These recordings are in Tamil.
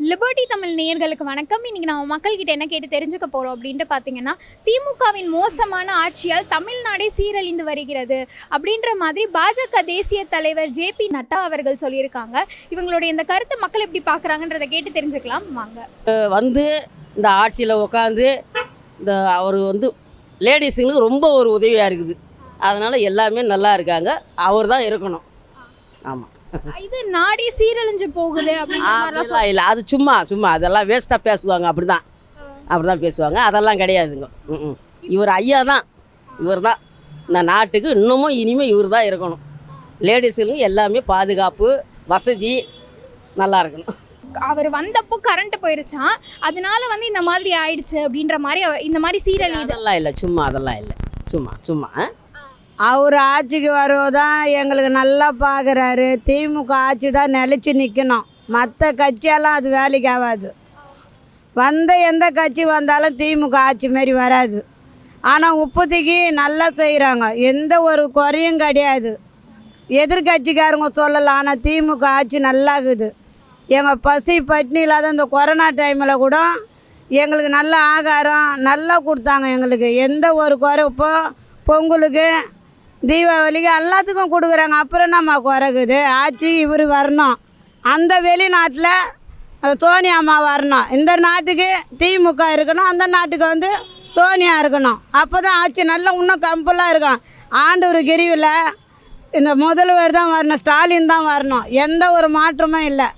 லிபர்ட்டி தமிழ் நேயர்களுக்கு வணக்கம். இன்றைக்கி நம்ம மக்கள்கிட்ட என்ன கேட்டு தெரிஞ்சுக்க போகிறோம் அப்படின்ட்டு பார்த்தீங்கன்னா திமுகவின் மோசமான ஆட்சியால் தமிழ்நாடே சீரழிந்து வருகிறது அப்படின்ற மாதிரி பாஜக தேசிய தலைவர் ஜே பி நட்டா அவர்கள் சொல்லியிருக்காங்க. இவங்களுடைய இந்த கருத்தை மக்கள் எப்படி பார்க்குறாங்கன்றதை கேட்டு தெரிஞ்சுக்கலாம். வாங்க. வந்து இந்த ஆட்சியில் உட்காந்து இந்த அவர் வந்து லேடிஸுங்களுக்கு ரொம்ப ஒரு உதவியாக இருக்குது. அதனால் எல்லாமே நல்லா இருக்காங்க. அவர் தான் இருக்கணும். ஆமாம் இது நாடே சீரழிஞ்சு போகுது அப்படிலாம் இல்லை. அது சும்மா சும்மா. அதெல்லாம் வேஸ்ட்டாக பேசுவாங்க. அப்படி தான் அப்படி தான் பேசுவாங்க. அதெல்லாம் கிடையாதுங்க. ம் இவர் ஐயா தான். இவர் தான். இந்த நாட்டுக்கு இன்னமும் இனிமேல் இவர் தான் இருக்கணும். லேடிஸுங்களுக்கு எல்லாமே பாதுகாப்பு வசதி நல்லா இருக்கணும். அவர் வந்தப்போ கரண்ட் போயிருச்சான் அதனால வந்து இந்த மாதிரி ஆயிடுச்சு அப்படின்ற மாதிரி அவர் இந்த மாதிரி சீரழியுது அதெல்லாம் இல்லை. சும்மா அதெல்லாம் இல்லை. சும்மா சும்மா? அவர் ஆட்சிக்கு வருவதான் எங்களுக்கு நல்லா பார்க்குறாரு. திமுக ஆட்சி தான் நிலச்சி நிற்கணும் மற்ற கட்சியெல்லாம் அது வேலைக்கு ஆகாது. வந்த எந்த கட்சி வந்தாலும் திமுக ஆட்சி மாரி வராது. ஆனால் இப்போதைக்கு நல்லா செய்கிறாங்க எந்த ஒரு குறையும் கிடையாது. எதிர்கட்சிக்காரங்க சொல்லலாம் ஆனால் திமுக ஆட்சி நல்லா இருக்குது எங்கள் பசி பட்னி இல்லாத இந்த கொரோனா டைமில் கூட எங்களுக்கு நல்ல ஆகாரம் நல்லா கொடுத்தாங்க எங்களுக்கு. எந்த ஒரு குறைப்போ பொங்கலுக்கு தீபாவளிக்கு எல்லாத்துக்கும் கொடுக்குறாங்க. அப்புறம் நம்ம குறைக்குது ஆட்சி இவர் வரணும். அந்த வெளிநாட்டில் சோனியா அம்மா வரணும். இந்த நாட்டுக்கு திமுக இருக்கணும். அந்த நாட்டுக்கு வந்து சோனியா இருக்கணும். அப்போ தான் ஆட்சி நல்லா இன்னும் கம்பலாக இருக்கும் ஆண்டவர் கிரிவில் இந்த முதல்வர் தான் வரணும். ஸ்டாலின் தான் வரணும். எந்த ஒரு மாற்றமும் இல்லை.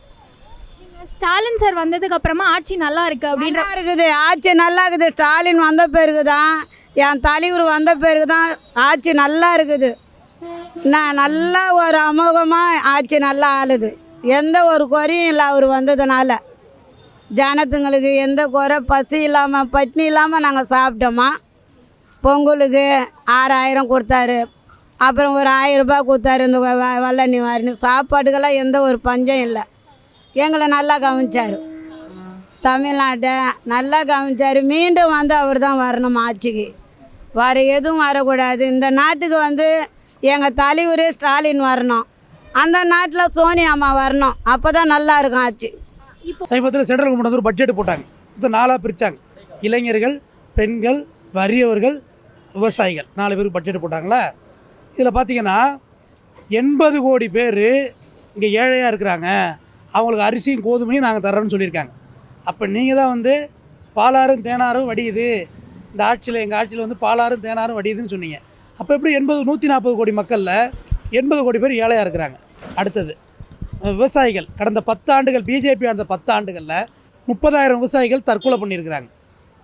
ஸ்டாலின் சார் வந்ததுக்கு அப்புறமா ஆட்சி நல்லா இருக்கு அப்படின்ற இருக்குது. ஆட்சி நல்லா இருக்குது. ஸ்டாலின் வந்த பிறகு தான் என் தலைவர் வந்த பிறகு தான் ஆட்சி நல்லா இருக்குது. நான் நல்லா ஒரு அமோகமாக ஆட்சி நல்லா ஆளுது. எந்த ஒரு குறையும் இல்லை அவர் வந்ததுனால. ஜனத்துங்களுக்கு எந்த குறை பசி இல்லாமல் பட்னி இல்லாமல் நாங்கள் சாப்பிட்டோமா? பொங்கலுக்கு ஆறாயிரம் கொடுத்தாரு. அப்புறம் ஒரு ஆயிரம் ரூபாய் கொடுத்தாரு இந்த வ- வ- வெள்ள நிவாரணி சாப்பாட்டுக்கெல்லாம் எந்த ஒரு பஞ்சம் இல்லை. எங்களை நல்லா கவனிச்சார். தமிழ்நாட்டை நல்லா கவனிச்சார். மீண்டும் வந்து அவர் தான் வரணும் ஆட்சிக்கு. வேறு எதுவும் வரக்கூடாது. இந்த நாட்டுக்கு வந்து எங்கள் தலைவர் ஸ்டாலின் வரணும். அந்த நாட்டில் சோனியா அம்மா வரணும். அப்போ தான் நல்லா இருக்கும் ஆட்சி. சமீபத்தில் சென்ட்ரல் கவர்மெண்ட் வந்து ஒரு பட்ஜெட் போட்டாங்க. இது நாலாக பிரித்தாங்க இளைஞர்கள் பெண்கள் வறியவர்கள் விவசாயிகள். நாலு பேருக்கு பட்ஜெட் போட்டாங்களா? இதில் பார்த்தீங்கன்னா எண்பது கோடி பேர் இங்கே ஏழையாக இருக்கிறாங்க. அவங்களுக்கு அரிசியும் கோதுமையும் நாங்கள் தர்றோம்னு சொல்லியிருக்காங்க. அப்போ நீங்கள் தான் வந்து பாலாறும் தேனாரும் வடியுது. இந்த ஆட்சியில் எங்கள் ஆட்சியில் வந்து பாலாறும் தேனாரும் வடியுதுன்னு சொன்னீங்க. அப்போ எப்படி எண்பது நூற்றி நாற்பது கோடி மக்களில் எண்பது கோடி பேர் ஏழையாக இருக்கிறாங்க? அடுத்தது விவசாயிகள் கடந்த பத்து ஆண்டுகள் பிஜேபி ஆண்ட பத்து ஆண்டுகளில் முப்பதாயிரம் விவசாயிகள் தற்கொலை பண்ணியிருக்கிறாங்க.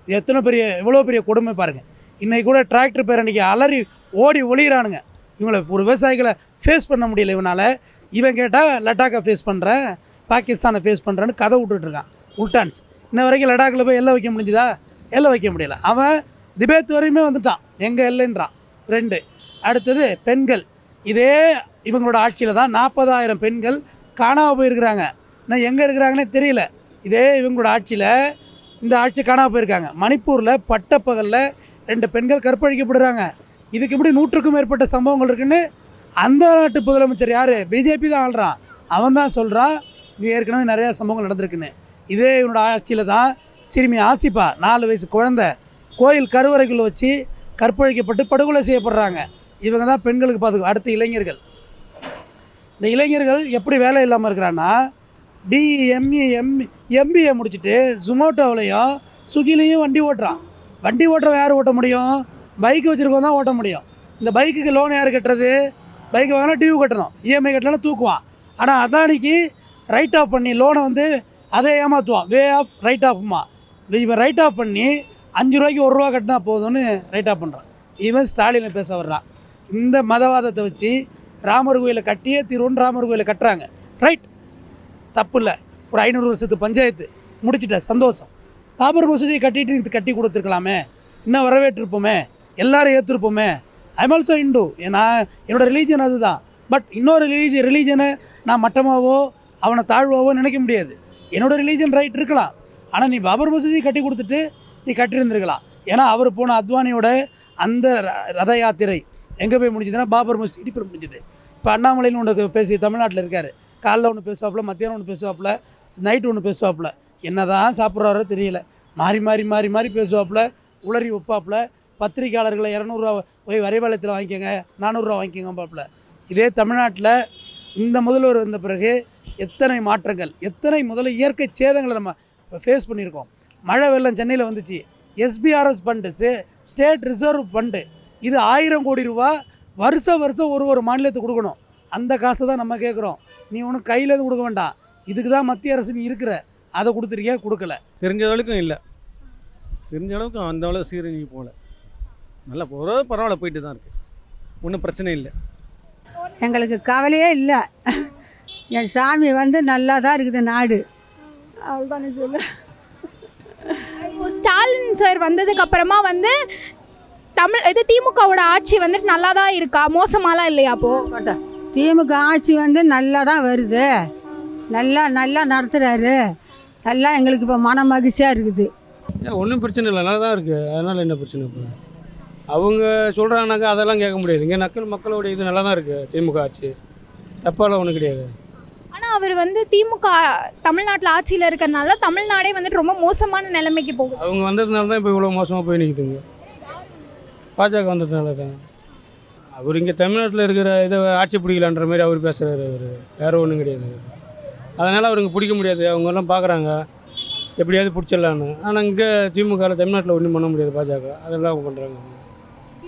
இது எத்தனை பெரிய எவ்வளோ பெரிய கொடுமை பாருங்கள் இன்றைக்கி கூட டிராக்டர் பேர் அன்றைக்கி அலறி ஓடி ஒளிகிறானுங்க இவங்களை ஒரு விவசாயிகளை ஃபேஸ் பண்ண முடியல இவனால். இவன் கேட்டால் லடாக்கை ஃபேஸ் பண்ணுறேன் பாகிஸ்தானை ஃபேஸ் பண்ணுறேன்னு கதை விட்டுட்ருக்கான் உல்டான்ஸ். இன்ன வரைக்கும் லடாக்கில் போய் எல்லாம் வைக்க முடிஞ்சுதா? எல்லை வைக்க முடியல. அவன் திபேத் வரையுமே வந்துட்டான் எங்கே எல்லைன்றான் ரெண்டு. அடுத்தது பெண்கள். இதே இவங்களோட ஆட்சியில் தான் நாற்பதாயிரம் பெண்கள் காணாமல் போயிருக்கிறாங்க. இன்னும் எங்கே இருக்கிறாங்கன்னே தெரியல. இதே இவங்களோட ஆட்சியில் இந்த ஆட்சி காணாமல் போயிருக்காங்க. மணிப்பூரில் பட்டப்பகலில் ரெண்டு பெண்கள் கற்பழிக்கப்படுறாங்க. இதுக்கு இப்படி நூற்றுக்கும் மேற்பட்ட சம்பவங்கள் இருக்குன்னு அந்த நாட்டு முதலமைச்சர் யார்? பிஜேபி தான் ஆள்றான். அவன் தான் சொல்கிறான் இது ஏற்கனவே நிறையா சம்பவங்கள் நடந்திருக்குன்னு. இதே இவனோட ஆட்சியில் தான் சிறுமி ஆசிப்பா நாலு வயசு குழந்தை கோயில் கருவறைகள் வச்சு கற்பழிக்கப்பட்டு படுகொலை செய்யப்படுறாங்க. இவங்க தான் பெண்களுக்கு பாதுகா அடுத்த இளைஞர்கள். இந்த இளைஞர்கள் எப்படி வேலை இல்லாமல் இருக்கிறான்னா டிஇ எம்இ எம் எம்பிஏ முடிச்சுட்டு ஜுமோட்டோவிலையும் சுகிலையும் வண்டி ஓட்டுறான். வண்டி ஓட்டுறவன் யார் ஓட்ட முடியும்? பைக் வச்சுருக்கவன் தான் ஓட்ட முடியும். இந்த பைக்குக்கு லோன் யார் கட்டுறது? பைக் வாங்கினா டியூ கட்டணும். இஎம்ஐ கட்டலாம் தூக்குவான். ஆனால் அதானிக்கு ரைட் ஆஃப் பண்ணி லோனை வந்து அதை ஏமாற்றுவான் வே ஆஃப் ரைட் ஆஃப்மா இவன் ரைட் ஆஃப் பண்ணி அஞ்சு ரூபாய்க்கு ஒரு ரூபா கட்டினா போதும்னு ரைட் ஆஃப் பண்ணுறான் இவன் ஸ்டாலினை பேச வர்றான் இந்த மதவாதத்தை வச்சு ராமர் கோயிலை கட்டியே தீர்வுன்னு ராமர் கோயிலை கட்டுறாங்க. ரைட் தப்பு இல்லை ஒரு ஐநூறு வருஷத்து பஞ்சாயத்து. முடிச்சுட்ட. சந்தோஷம். பாபர் மசூதியை கட்டிட்டு இது கட்டி கொடுத்துருக்கலாமே. இன்னும் வரவேற்றிருப்போமே. எல்லாரும் ஏற்றிருப்போமே ஐம் ஆல்சோ இண்டு நான் என்னோடய ரிலீஜன் அதுதான். பட் இன்னொரு ரிலீஜன் ரிலீஜனை நான் மட்டமாவோ அவனை தாழ்வாவோ நினைக்க முடியாது. என்னோடய ரிலீஜன் ரைட் இருக்கலாம். ஆனால் நீ பாபர் மசூதி கட்டி கொடுத்துட்டு நீ கட்டியிருந்திருக்கலாம். ஏன்னா அவர் போன அத்வானியோட அந்த ர- ரத யாத்திரை எங்கே போய் முடிஞ்சதுன்னா பாபர் மசூதி இடிப்பு முடிஞ்சது. இப்போ அண்ணாமலைன்னு ஒன்று பேசி தமிழ்நாட்டில் இருக்கார். காலைல ஒன்று பேசுவாப்புல மத்தியானம் ஒன்று பேசுவாப்பில் நைட்டு ஒன்று பேசுவாப்புல. என்னதான் சாப்பிட்றாரோ தெரியல. மாறி மாறி மாறி மாறி பேசுவாப்புல உளறி ஒப்பாப்பில் பத்திரிக்கையாளர்களை இரநூறுவா போய் வரைவாளத்தில் வாங்கிக்கோங்க நானூறுரூவா வாங்கிக்கோங்க பாப்புல இதே தமிழ்நாட்டில் இந்த முதல்வர் வந்த பிறகு எத்தனை மாற்றங்கள் எத்தனை முதல்ல இயற்கை சேதங்களை நம்ம ஃபேஸ் பண்ணியிருக்கோம். மழை வெள்ளம் சென்னையில் வந்துச்சு. SPRS fund state reserve fund இது ஆயிரம் கோடி ரூபா வருஷம் வருஷம் ஒரு ஒரு மாநிலத்துக்கு கொடுக்கணும். அந்த காசை தான் நம்ம கேட்குறோம் நீ ஒன்றும் கையில் எதுவும் கொடுக்க வேண்டாம். இதுக்கு தான் மத்திய அரசு நீ இருக்கிற. அதை கொடுத்துருக்கியா? கொடுக்கல. தெரிஞ்ச அளவுக்கும் இல்லை. தெரிஞ்ச அளவுக்கு அந்த அளவு சீரழிஞ்சு போகல நல்லா போகிற பரவாயில்ல போயிட்டு தான் இருக்குது ஒன்றும் பிரச்சனை இல்லை. எங்களுக்கு கவலையே இல்லை. என் சாமி வந்து நல்லா தான் இருக்குது நாடு. அவ்வளோதானே சொல்லு ஸ்டாலின் சார் வந்ததுக்கு அப்புறமா வந்து தமிழ் இது திமுகவோட ஆட்சி வந்துட்டு நல்லா தான் இருக்கா? மோசமாலாம் இல்லையா அப்போ? திமுக ஆட்சி வந்து நல்லா தான் வருது. நல்லா நல்லா நடத்துகிறாரு நல்லா எங்களுக்கு இப்போ மன மகிழ்ச்சியாக இருக்குது. ஏன் ஒன்றும் பிரச்சனை இல்லை. நல்லா தான் இருக்குது அதனால் என்ன பிரச்சனை இப்போ? அவங்க சொல்கிறாங்கனாக்கா அதெல்லாம் கேட்க முடியாது. இங்கே நக்கல் மக்களோட இது நல்லா தான் இருக்குது திமுக ஆட்சி. தப்பாலாம் ஒன்றும் கிடையாது. அவர் வந்து திமுக தமிழ்நாட்டில் ஆட்சியில் இருக்கிறதுனால தமிழ்நாடே வந்துட்டு ரொம்ப மோசமான நிலைமைக்கு போகுது. அவங்க வந்ததுனால தான் இப்போ இவ்வளோ மோசமாக போய் நிற்குதுங்க பாஜக வந்ததுனால தான். அவர் இங்கே தமிழ்நாட்டில் இருக்கிற இதை ஆட்சி பிடிக்கலான்ற மாதிரி அவர் பேசுகிறாரு அவர். வேறு ஒன்றும் கிடையாது. அதனால் அவருக்கு பிடிக்க முடியாது. அவங்கெல்லாம் பார்க்குறாங்க எப்படியாவது பிடிச்சிடலான்னு ஆனால் இங்கே திமுகவில் தமிழ்நாட்டில் ஒன்றும் பண்ண முடியாது பாஜக. அதெல்லாம் அவங்க பண்ணுறாங்க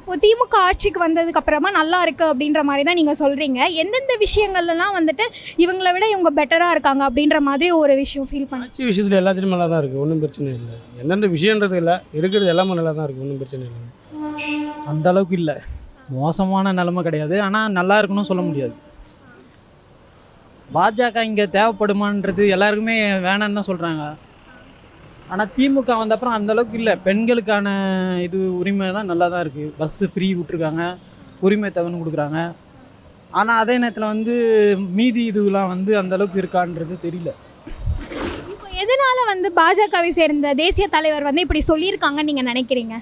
இப்போ திமுக ஆட்சிக்கு வந்ததுக்கு அப்புறமா நல்லா இருக்கு அப்படின்ற மாதிரி தான் நீங்கள் சொல்கிறீங்க எந்தெந்த விஷயங்கள்லாம் வந்துட்டு இவங்களை விட இவங்க பெட்டராக இருக்காங்க அப்படின்ற மாதிரி ஒரு விஷயம் ஃபீல் பண்ண ஆட்சி விஷயத்தில் எல்லாத்துலேயும் நல்லா தான் இருக்குது ஒன்றும் பிரச்சனை இல்லை. எந்தெந்த விஷயன்றது இல்லை இருக்கிறது எல்லாமே நல்லா தான் இருக்குது ஒன்றும் பிரச்சனை இல்லை. அந்த அளவுக்கு இல்லை. மோசமான நிலைமை கிடையாது. ஆனால் நல்லா இருக்குன்னு சொல்ல முடியாது. பாஜக இங்கே தேவைப்படுமான்றது எல்லாருக்குமே வேணான்னு தான் சொல்கிறாங்க ஆனால் திமுக வந்தப்புறம் அந்த அளவுக்கு இல்லை. பெண்களுக்கான இது உரிமை தான் நல்லா தான் இருக்குது பஸ்ஸு ஃப்ரீ விட்ருக்காங்க உரிமை தகவல் கொடுக்குறாங்க. ஆனால் அதே நேரத்தில் வந்து மீதி இதுலாம் வந்து அந்த அளவுக்கு இருக்கான்றது தெரியல. இப்போ எதனால வந்து பாஜகவை சேர்ந்த தேசிய தலைவர் வந்து இப்படி சொல்லியிருக்காங்கன்னு நீங்கள் நினைக்கிறீங்க?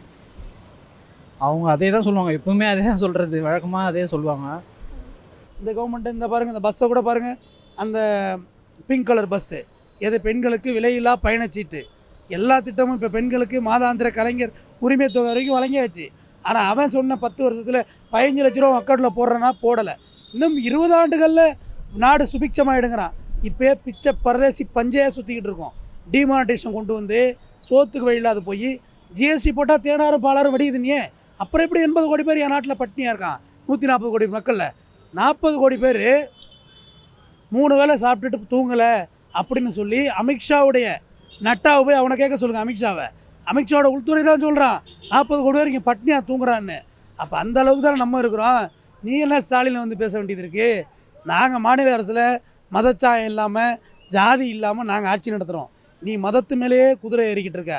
அவங்க அதே தான் சொல்லுவாங்க. எப்பவுமே அதே தான் சொல்கிறது வழக்கமாக அதே சொல்லுவாங்க. இந்த கவர்மெண்ட் இந்த பாருங்கள் இந்த பஸ்ஸை கூட பாருங்கள் அந்த பிங்க் கலர் பஸ்ஸு எது பெண்களுக்கு விலையில்லா பயணச்சீட்டு. எல்லா திட்டமும் இப்போ பெண்களுக்கு மாதாந்திர கலைஞர் உரிமை தொகை வரைக்கும் வழங்கியாச்சு. ஆனால் அவன் சொன்ன பத்து வருஷத்தில் பதினஞ்சு லட்ச ரூபா அக்கௌண்ட்டில் போடுறேன்னா போடலை. இன்னும் இருபது ஆண்டுகளில் நாடு சுபிக்ஷமாயிடுங்கிறான். இப்போயே பிச்சை பரதேசி பஞ்சையாக சுற்றிக்கிட்டு இருக்கோம். டிமானிட்டேஷன் கொண்டு வந்து சோத்துக்கு வழி இல்லாத போய் ஜிஎஸ்டி போட்டால் தேனாரும் பாலாரும் வடியுது நீ அப்புறம் எப்படி எண்பது கோடி பேர் என் நாட்டில் பட்டினியாக இருக்கான்? நூற்றி நாற்பது கோடி மக்களில். நாற்பது கோடி பேர் மூணு வேளை சாப்பிட்டுட்டு தூங்கலை அப்படின்னு சொல்லி அமித்ஷாவுடைய நட்டாவை போய் அவனை கேட்க சொல்லுங்கள் அமித்ஷாவை. அமித்ஷாவோட உள்துறை தான் சொல்கிறான் நாற்பது கோடி வரைக்கும் பட்னியாக தூங்குறான்னு. அப்போ அந்த அளவுக்கு தானே நம்ம இருக்கிறோம். நீ என்ன ஸ்டாலின் வந்து பேச வேண்டியது இருக்குது நாங்கள் மாநில அரசில் மதச்சாயம் இல்லாமல் ஜாதி இல்லாமல் நாங்கள் ஆட்சி நடத்துகிறோம் நீ மதத்து மேலேயே குதிரை ஏறிக்கிட்டு இருக்க.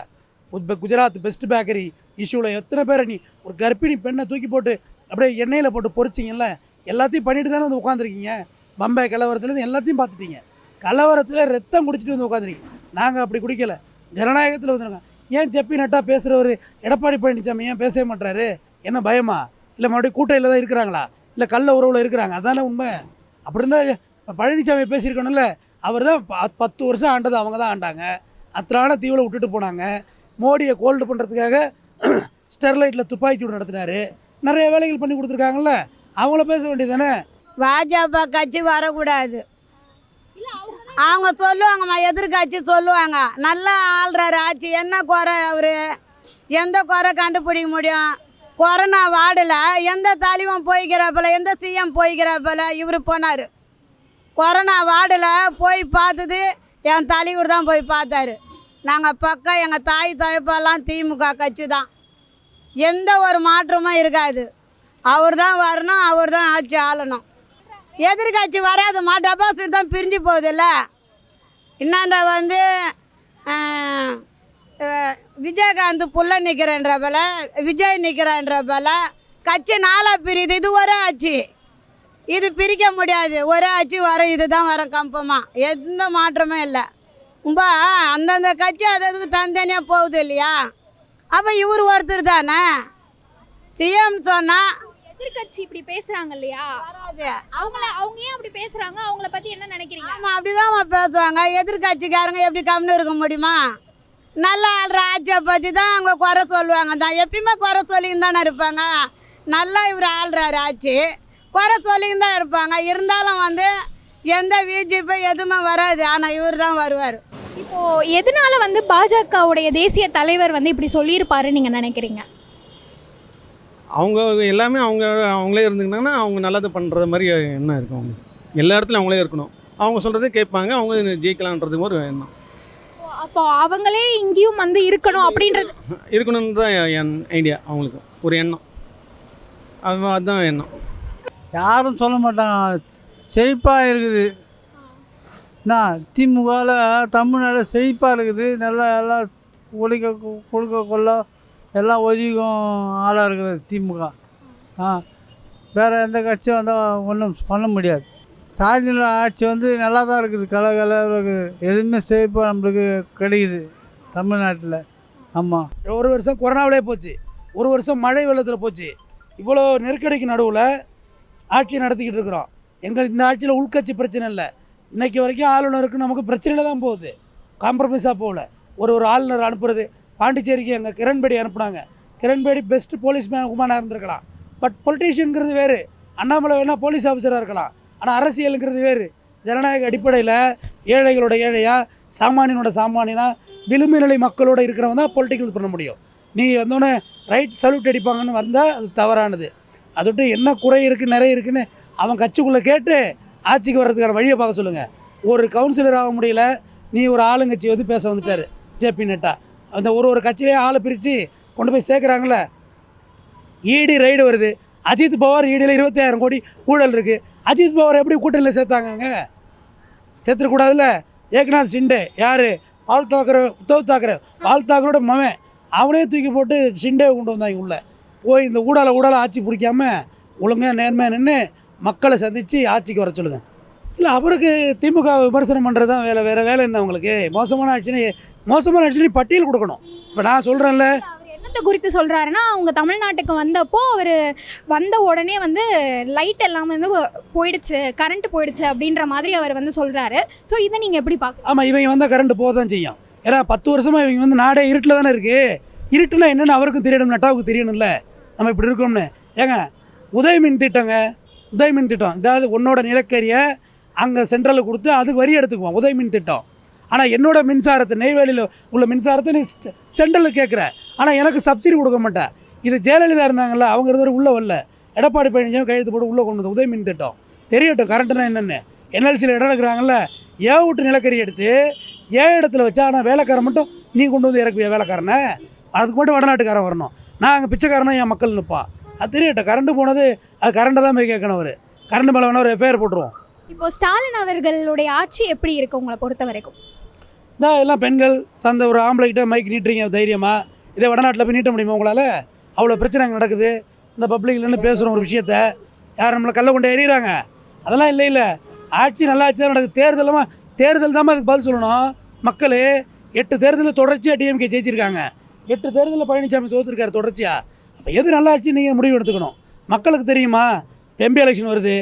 இப்போ குஜராத் பெஸ்ட் பேக்கரி இஷ்யூவில் எத்தனை பேரை நீ ஒரு கர்ப்பிணி பெண்ணை தூக்கி போட்டு அப்படியே எண்ணெயில் போட்டு பொறிச்சிங்கல்ல எல்லாத்தையும் பண்ணிட்டு தானே வந்து உட்காந்துருக்கீங்க பம்பாய் கலவரத்துலேருந்து எல்லாத்தையும் பார்த்துட்டீங்க. கலவரத்தில் ரத்தம் குடிச்சிட்டு வந்து உட்காந்துருக்கீங்க நாங்கள் அப்படி குடிக்கல. ஜனநாயகத்தில் வந்துருக்கோம் ஏன் ஜெப்பி நட்டா பேசுகிறவர் எடப்பாடி பழனிசாமி ஏன் பேசவே மாட்டாரு என்ன பயமா? இல்லை மறுபடியும் கூட்டையில் தான் இருக்கிறாங்களா? இல்லை கள்ள உறவில் இருக்கிறாங்க. அதானே உண்மை. அப்படி இருந்தால் பழனிசாமி பேசியிருக்கணும்ல. அவர் தான் பத்து வருஷம் ஆண்டது அவங்க தான் ஆண்டாங்க. அத்தனால தீவில் விட்டுட்டு போனாங்க. மோடியை கோல்டு பண்ணுறதுக்காக ஸ்டெர்லைட்டில் துப்பாக்கி சூடு நடத்தினாரு. நிறைய வேலைகள் பண்ணி கொடுத்துருக்காங்கல்ல. அவங்கள பேச வேண்டியது தானே? பாஜக கட்சி வரக்கூடாது. அவங்க சொல்லுவாங்கம்மா எதிர்கட்சி சொல்லுவாங்க. நல்லா ஆள்றாரு ஆட்சி. என்ன குறை அவர்? எந்த குறை கண்டுபிடிக்க முடியும்? கொரோனா வார்டில் எந்த தலைவன் போய்க்கிறாப்பில் எந்த சிஎம் போய்க்கிறாப்பில் இவர் போனார். கொரோனா வார்டில் போய் பார்த்தது என் தலைவர் தான் போய் பார்த்தாரு. நாங்கள் பக்கம் எங்கள் தாய் தயப்பெல்லாம் திமுக கட்சி தான். எந்த ஒரு மாற்றமும் இருக்காது. அவர் தான் வரணும் அவர் தான் ஆட்சி ஆளணும். எதிர்கட்சி வராதுமா டெபாசிட் தான் பிரிஞ்சு போகுதுல்ல. இன்னாண்ட வந்து விஜயகாந்த் புள்ள நிற்கிறன்ற போல விஜய் நிற்கிறன்ற போல கட்சி நாளாக பிரியுது இது ஒரே ஆட்சி. இது பிரிக்க முடியாது. ஒரே ஆட்சி வரும் இது தான் வரும் கம்பமாக எந்த மாற்றமும் இல்லை. ரொம்ப அந்தந்த கட்சி அது அதுக்கு தனித்தனியாக போகுது இல்லையா? அப்போ இவர் ஒருத்தர் தானே? சிஎம் சொன்னால் எதிர்க்கட்சி இப்படி பேசுறாங்க இல்லையா? அவங்கள அவங்க ஏன் அப்படி பேசுறாங்க? அவங்கள பத்தி என்ன நினைக்கிறீங்க? ஆமாம் அப்படிதான் பேசுவாங்க. எதிர்கட்சிக்காரங்க எப்படி கம்னு இருக்க முடியுமா? நல்ல ஆள்ற ஆட்சியை பற்றி தான் அவங்க குறை சொல்லுவாங்க. தான் எப்பயுமே குறை சொல்லின்னு தானே இருப்பாங்க. நல்லா இவர் ஆள்றாரு ஆட்சி குறை சொல்லின்னு தான் இருப்பாங்க. இருந்தாலும் வந்து எந்த பிஜேபி எதுவுமே வராது. ஆனால் இவர் தான் வருவார். இப்போ எதனால வந்து பாஜகவுடைய தேசிய தலைவர் வந்து இப்படி சொல்லியிருப்பாரு நீங்க நினைக்கிறீங்க? அவங்க எல்லாமே அவங்க அவங்களே இருந்துக்கிட்டாங்கன்னா அவங்க நல்லது பண்ணுறது மாதிரி எண்ணம் இருக்கும் அவங்களுக்கு எல்லா இடத்துலையும் அவங்களே இருக்கணும். அவங்க சொல்கிறதே கேட்பாங்க அவங்க ஜெயிக்கலான்றது ஒரு எண்ணம். அப்போ அவங்களே இங்கேயும் வந்து இருக்கணும் அப்படின்றது இருக்கணும்னு தான் என் ஐடியா அவங்களுக்கு. ஒரு எண்ணம். அது அதுதான் எண்ணம். யாரும் சொல்ல மாட்டாங்க. செழிப்பாக இருக்குது. என்ன திமுகவில் தமிழ்நாடு செழிப்பாக இருக்குது. நல்லா எல்லாம் ஒழிக்க கொடுக்க கொள்ள எல்லாம் ஒதுக்கும் ஆளாக இருக்குது திமுக. ஆ வேறு எந்த கட்சியும் வந்தால் ஒன்றும் பண்ண முடியாது. சாதியின ஆட்சி வந்து நல்லா தான் இருக்குது. கலகல இருக்குது எதுவுமே செழிப்பாக நம்மளுக்கு கிடைக்குது தமிழ்நாட்டில். ஆமாம் ஒரு வருஷம் கொரோனாவிலே போச்சு. ஒரு வருஷம் மழை வெள்ளத்தில் போச்சு. இவ்வளோ நெருக்கடிக்கு நடுவில் ஆட்சி நடத்திக்கிட்டு இருக்கிறோம். எங்கள் இந்த ஆட்சியில் உள்கட்சி பிரச்சனை இல்லை. இன்றைக்கி வரைக்கும் ஆளுநருக்கு நமக்கு பிரச்சனையில் தான் போகுது. காம்ப்ரமைஸாக போகல. ஒரு ஒரு ஆளுநர் அனுப்புறது பாண்டிச்சேரிக்கு எங்கள் கிரண்பேடி அனுப்புனாங்க. கிரண்பேடி பெஸ்ட் போலீஸ் மேன் உமானாக இருந்திருக்கலாம். பட் பொலிட்டீஷியனுங்கிறது வேறு. அண்ணாமலை வேணால் போலீஸ் ஆஃபீஸராக இருக்கலாம். ஆனால் அரசியலுங்கிறது வேறு. ஜனநாயக அடிப்படையில் ஏழைகளோட ஏழையாக சாமானியனோட சாமானியனா விளிம்பு நிலை மக்களோட இருக்கிறவங்க தான் பொலிட்டிக்கல் பண்ண முடியும். நீ வந்தோடனே ரைட் சல்யூட் அடிப்பாங்கன்னு வந்தால் அது தவறானது. அதோட்டு என்ன குறை இருக்குது நிறைய இருக்குதுன்னு அவன் கட்சிக்குள்ளே கேட்டு ஆட்சிக்கு வர்றதுக்கான வழியை பார்க்க சொல்லுங்கள் ஒரு கவுன்சிலர் ஆக முடியல நீ ஒரு ஆளுங்கட்சி வந்து பேச வந்துட்டார். ஜேபி நட்டா. அந்த ஒரு ஒரு கட்சியிலே ஆளை பிரித்து கொண்டு போய் சேர்க்குறாங்கள ஈடி ரைடு வருது. அஜித் பவார் ஈடியில் இருபத்தாயிரம் கோடி ஊழல் இருக்குது அஜித் பவார் எப்படி கூட்டணியில் சேர்த்தாங்கங்க? சேர்த்துருக்கூடாதுல்ல ஏக்நாத் ஷிண்டே யார்? பால் தாக்கரே உத்தவ் தாக்கரே பால் தாக்கரோட மவன். அவனே தூக்கி போட்டு ஷிண்டே கொண்டு வந்தாங்க உள்ளே. போய் இந்த ஊடால ஊடால ஆட்சி பிடிக்காம ஒழுங்காக நேர்மையாக நின்று மக்களை சந்தித்து ஆட்சிக்கு வர சொல்லுங்கள் இல்லை அவருக்கு திமுக விமர்சனம் பண்ணுறது தான் வேலை. வேறு வேலை என்ன அவங்களுக்கு? மோசமான ஆட்சின்னு மோசமான ஆட்சின்னு பட்டியல் கொடுக்கணும். இப்போ நான் சொல்கிறேன்ல என்னத்தை குறித்து சொல்றாருன்னா அவங்க தமிழ்நாட்டுக்கு வந்தப்போ அவர் வந்த உடனே வந்து லைட் எல்லாம் வந்து போயிடுச்சு கரண்ட் போயிடுச்சு அப்படின்ற மாதிரி அவர் வந்து சொல்றாரு. ஸோ இதை நீங்க எப்படி பார்க்க ஆமாம் இவங்க வந்தால் கரண்ட் போக தான் செய்யும். ஏன்னா பத்து வருஷமாக இவங்க வந்து நாடே இருட்டில் தானே இருக்குது இருட்டுனா என்னென்னு அவருக்கும் தெரியணும் நட்டாவுக்கு தெரியணும்ல. நம்ம இப்படி இருக்கோம்னு. ஏங்க உதய மின் திட்டங்க உதய மின் திட்டம். அதாவது உன்னோட நிலக்கரியை அங்கே சென்ட்ரலில் கொடுத்து அதுக்கு வரி எடுத்துக்குவோம் உதய மின் திட்டம். ஆனால் என்னோட மின்சாரத்தை நெய்வேலியில் உள்ள மின்சாரத்தை நீ சென்ட்ரலில் கேட்குற ஆனால் எனக்கு சப்சிடி கொடுக்க மாட்டேன் இது ஜெயலலிதா இருந்தாங்கல்ல அவங்க இருந்தவர் உள்ளே வரல. எடப்பாடி பழனிசாமி கையெழுத்து போட்டு உள்ளே கொண்டு வந்து உதய மின் திட்டம். தெரியட்டும் கரண்ட்டுனா என்னென்னு. என்எல்சியில் இடம் எடுக்கிறாங்கல்ல ஏ விட்டு நிலக்கரி எடுத்து ஏ இடத்துல வச்சா ஆனால் வேலைக்காரன் மட்டும் நீ கொண்டு வந்து இறக்குவியா வேலைக்காரனை? அதுக்கு மட்டும் வடநாட்டுக்காரன் வரணும். நான் அங்கே பிச்சைக்காரனா என் மக்கள் நிற்பான் அது தெரியட்டும் கரண்ட்டு போனது அது கரண்ட்டை தான் போய் கேட்கணும் அவர். கரண்ட் மேலே வேணா ஒரு எஃப்ஐஆர் போட்டுருவோம். இப்போ ஸ்டாலின் அவர்களுடைய ஆட்சி எப்படி இருக்கு உங்களை பொறுத்த வரைக்கும் தான் எல்லாம் பெண்கள் சந்த ஒரு ஆம்பளைக்கிட்ட மைக் நீட்டுறீங்க தைரியமாக இதே வடநாட்டில் போய் நீட்ட முடியுமா உங்களால்? அவ்வளோ பிரச்சனை அங்கே நடக்குது. இந்த பப்ளிக்லேருந்து பேசுகிறோம் ஒரு விஷயத்த யார் நம்மளை கல்ல கொண்டு எறிகிறாங்க அதெல்லாம் இல்லை இல்லை. ஆட்சி நல்லா ஆட்சி தான் நடக்குது தேர்தலாமா தேர்தல் தான் அதுக்கு பதில் சொல்லணும். மக்கள் எட்டு தேர்தலில் தொடர்ச்சியாக டிஎம்கே ஜெயிச்சிருக்காங்க. எட்டு தேர்தலில் பழனிசாமி தோற்றுருக்காரு தொடர்ச்சியாக அப்போ எது நல்லா ஆட்சி நீங்கள் முடிவு எடுத்துக்கணும். மக்களுக்கு தெரியுமா? எம்பி எலெக்ஷன் வருது.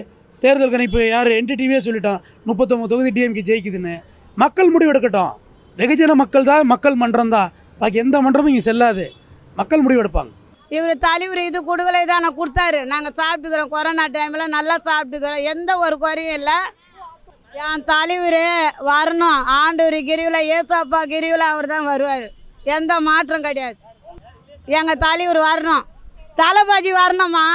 தேர்தல் கணிப்பு யார்? என்டிடிவியே சொல்லிட்டோம். முப்பத்தொம்பது தொகுதி டிஎம்கே ஜெயிக்குதுன்னு. மக்கள் முடிவு எடுக்கட்டும். வெகுஜன மக்கள் தான் மக்கள் மன்றம் தான். பாக்கி எந்த மன்றமும் இங்கே செல்லாது. மக்கள் முடிவு எடுப்பாங்க இவர் தலைவர் இது கொடுக்கலை தானே கொடுத்தாரு. நாங்கள் சாப்பிட்டுக்கிறோம் கொரோனா டைமில் நல்லா சாப்பிட்டுக்கிறோம். எந்த ஒரு குறையும் இல்லை. என் தலைவர் வரணும். ஆண்டவர் கிரிவில் ஏசாப்பா கிரிவில் அவர் தான் வருவார். எந்த மாற்றம் கிடையாது. எங்கள் தலைவர் வரணும். தலைபாஜி வரணுமா?